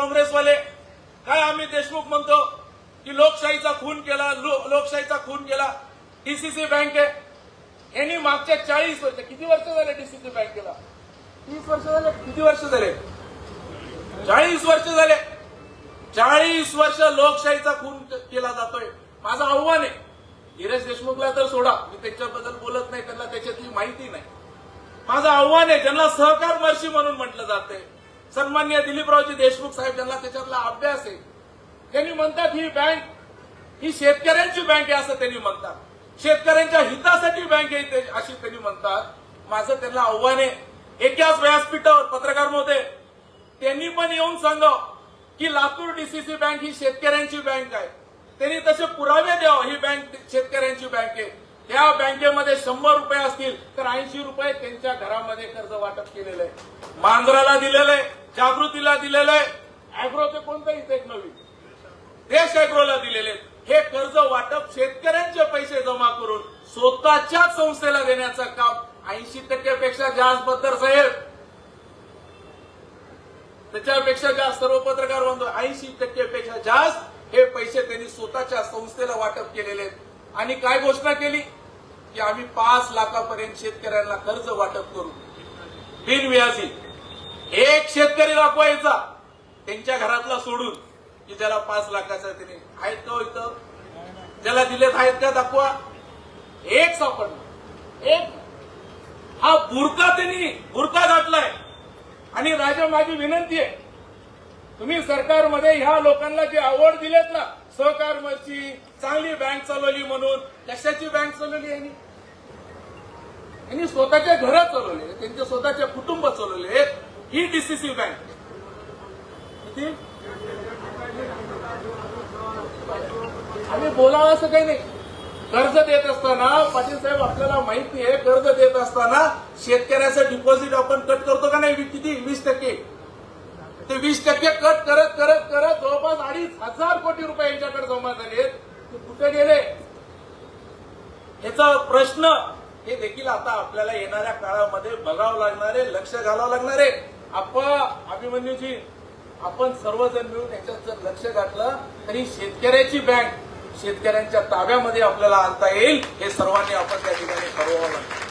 काँग्रेसवाले. काय आम्ही देशमुख म्हणतो की लोकशाहीचा खून केला लो- लोकशाहीचा खून केला. डीसीसी बँक आहे. यांनी मागच्या चाळीस वर्ष किती वर्ष झाले डीसीसी बँकेला तीस वर्ष झाले. किती वर्ष झाले? चाळीस वर्ष झाले. चाळीस वर्ष लोकशाहीचा खून केला जातोय. माझं आव्हान आहे. धीरज देशमुखला तर सोडा. मी त्यांच्याबद्दल बोलत नाही त्यांना त्याच्यातली माहिती नाही. माझं आव्हान आहे ज्यांना सहकार मर्शी म्हणून म्हटलं जाते सन्मान्य दिलीपरावजी देशमुख साहेब ज्यांना त्याच्यातला अभ्यास आहे. त्यांनी म्हणतात ही बँक ही शेतकऱ्यांची बँक आहे असं त्यांनी म्हणतात. शेतकऱ्यांच्या हितासाठी बँक आहे अशी त्यांनी म्हणतात. माझं त्यांना आव्हान आहे. एकाच व्यासपीठावर पत्रकार महोदय त्यांनी पण येऊन सांगाव की लातूर डीसीसी बँक ही शेतकऱ्यांची बँक आहे. त्यांनी तसे पुरावे द्यावं ही बँक शेतकऱ्यांची बँक आहे. या बँकेमध्ये शंभर रुपये असतील तर ऐंशी रुपये त्यांच्या घरामध्ये कर्ज वाटप केलेलं आहे. मांजराला दिलेलं आहे. जागृतीला दिलेलं आहे. अॅग्रोचे कोणतं इथे एक नवीन? देश अॅग्रोला दिलेले. हे कर्ज वाटप शेतकऱ्यांचे पैसे जमा करून स्वतःच्याच संस्थेला देण्याचं काम ऐंशी टक्क्यापेक्षा जास्त बद्दर साहेब. त्याच्यापेक्षा जास्त सर्व पत्रकार बांधव ऐंशी टक्केपेक्षा जास्त हे पैसे त्यांनी स्वतःच्या संस्थेला वाटप केलेले आहेत. आणि काय घोषणा केली? की आम्ही पाच लाखापर्यंत शेतकऱ्यांना कर्ज वाटप करू. बिनव्याजी. एक शेतकरी दाखवायचा. त्यांच्या घरातला सोडून की ज्याला पाच लाखाचा त्याने. आहेत का हो इथं? ज्याला दिलेत आहेत का दाखवा. एक सापडला. एक. हा बुरका त्यांनी बुरका घातलाय आणि राजा माझी विनंती आहे तुम्ही सरकारमध्ये ह्या लोकांना जे आवड दिलेत ना सहकारची चांगली बँक चालवली म्हणून कशाची बँक चालवली यांनी यांनी स्वतःच्या घरात चालवले त्यांचे स्वतःचे कुटुंब चालवले ही डीसीसी बँक किती? आम्ही बोलावं असं काही नाही. कर्ज देत असताना पाटील साहेब आपल्याला माहिती आहे कर्ज देत असताना शेतकऱ्याचं डिपॉझिट आपण कट करतो का नाही? किती? वीस टक्के. ते वीस टक्के कट करत करत करत जवळपास अडीच हजार कोटी रुपये यांच्याकडे जमा झाले ते कुठे गेले? याचा प्रश्न हे देखील आता आपल्याला येणाऱ्या काळामध्ये बघावं लागणार आहे लक्ष घालावं लागणार. आहे आपण अभिमन्यूजी आपण सर्वजण मिळून याच्यात जर लक्ष घातलं तरी शेतकऱ्याची बँक शेतकऱ्यांच्या ताब्यामध्ये आपल्याला आणता येईल हे सर्वांनी आपण त्या ठिकाणी ठरवावं लागतं.